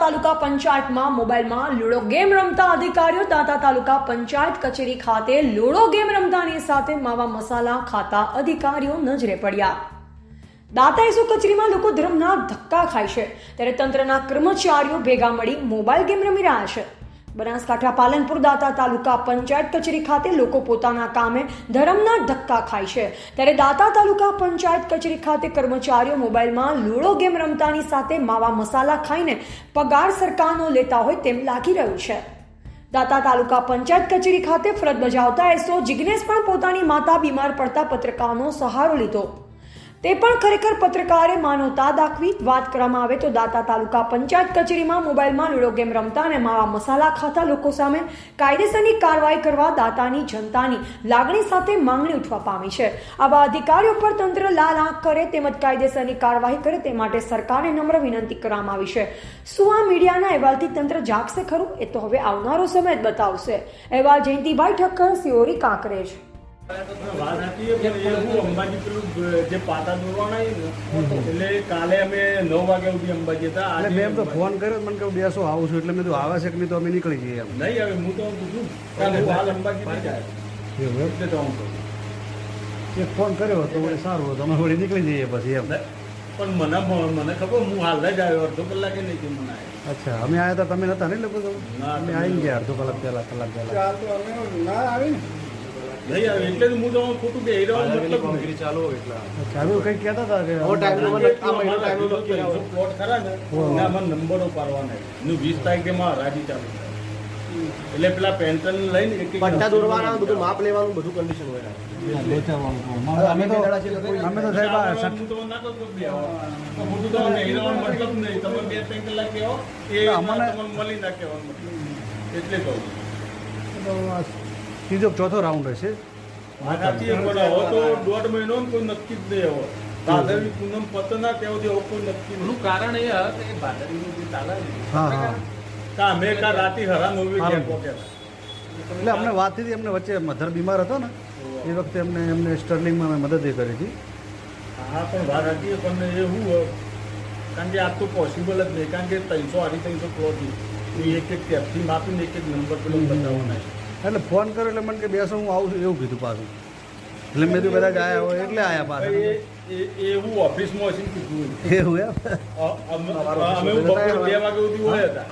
તાલુકા પંચાયતમાં મોબાઈલમાં ludo game રમતા અધિકારીઓ દાંતા તાલુકા પંચાયત કચેરી ખાતે લૂડો ગેમ રમતાની સાથે માવા મસાલા ખાતા અધિકારીઓ નજરે પડ્યા. દાતા એસો કચેરીમાં લોકો ધર્મના ધક્કા ખાય છે? ત્યારે તંત્રના કર્મચારીઓ ભેગા મળી મોબાઈલ ગેમ રમી રહ્યા છે. બનાસકાંઠા પાલનપુર દાતા તાલુકા પંચાયત કચેરી ખાતે લોકો પોતાના કામે ધરમના ધક્કા ખાય છે. ત્યારે દાતા તાલુકા પંચાયત કચેરી ખાતે કર્મચારીઓ મોબાઈલમાં લૂડો ગેમ રમતાની સાથે માવા મસાલા ખાઈને પગાર સરકારનો લેતા હોય તેમ લાગી રહ્યું છે. દાતા તાલુકા પંચાયત કચેરી ખાતે ફરજ બજાવતા એસો જિગ્નેશ પણ પોતાની માતા બીમાર પડતા પત્રકારનો સહારો લીધો. તે પણ ખરેખર પત્રકારે માનવતા દાખવી વાત કરવામાં આવે તો દાતા તાલુકા પંચાયત કચેરીમાં મોબાઈલમાં લૂડો ગેમ રમતા અને માવા મસાલા ખાતા લોકો સામે કાયદેસરની કાર્યવાહી કરવા દાતાની જનતાની લાગણી સાથે માંગણી ઉઠવા પામી છે. આવા અધિકારીઓ પર તંત્ર લાલ આંખ કરે તેમજ કાયદેસરની કાર્યવાહી કરે તે માટે સરકારને નમ્ર વિનંતી કરવામાં આવી છે. શું આ મીડિયાના અહેવાલથી તંત્ર જાગશે ખરું? એ તો હવે આવનારો સમય જ બતાવશે. અહેવાલ જયંતિભાઈ ઠક્કર, સિયોરી કાંકરેજ. વાત સાચી છે, એ હું અંબાજી પેલું જે પાટા દોરવાના એટલે કાલે અમે નવ વાગે સુધી અંબાજી હતા એટલે મેં એમ તો ફોન કર્યો મને કહું બેસો આવું છું. એટલે મેં તો આવે છે કે નહીં તો અમે નીકળી જઈએ એમ. નહીં હવે હું તો પૂછું કારણ હાલ અંબાજી નહીં જાય. એટલે તો હું ફોન કર્યો હતો વળી સારું તમે અમે વળી નીકળી જઈએ પછી એમ. પણ મને મને ખબર હું હાલ જ આવ્યો અડધો કલાકે નહીં કે મને અચ્છા અમે આવ્યા હતા તમે નતા નહીં લોકો અમે આવી ગયા અડધો કલાક પહેલા કલાક પહેલા. નહીં આવે એટલે જ હું તો ખોટું કે હીરો મતલબ નહીં. અચ્છા હવે કંઈક કહેતા હતા કે કારણ કે એટલો અમારા પેલો ત્રણસો પ્લોટ ખરા ને એના અમારે નંબરો પાડવાના છે. એનું વીસ તારીખે માં હરાજી ચાલુ એટલે પેલા પેન્શન લઈને એક એક પટ્ટા દોરવાના બધું માપ લેવાનું બધું કન્ડિશન હોય અમે તો અમે તો સાહેબ ના મતલબ નહીં. તમે બે ત્રણ કલાક કહેવો, એ અમને- મળી ના કહેવાનો એટલે કહું. ત્રીજો ચોથો રાઉન્ડ હશે આ સાચી એક વાત. હવે તો દોઢ મહિનો કોઈ નક્કી જ નહીં હવે. ભાદરવી પૂનમ પતે ત્યાં સુધી કોઈ નક્કી એનું કારણ એ હતું કે ભાદરવીનું જે હા હા કા અમે કા રાતે હરામ હોવી. એટલે અમને વાત હતી એમને વચ્ચે મધર બીમાર હતો ને એ વખતે અમને એમને સ્ટર્લિંગમાં મેં મદદ એ કરી હતી હા પણ વાત સાચી પણ એ શું કારણ કે આ તો પોસિબલ જ નહીં કારણ કે ત્રણસો અઢી ત્રણસો પ્લોટ એ એક એક ટેપથી માપીને એક એક નંબર પેલો બતાવવાના છે. એટલે ફોન કર્યો એટલે મને કે બેસો હું આવું છું. એવું કીધું પાછું. એટલે મેં તું કદાચ આવ્યા હોય એટલે આયા પાછા. એ એ- એ એવું ઓફિસમાં હશે કીધું. એવું એમ? અમે અમે બપોર બે વાગે સુધી હોય હતા.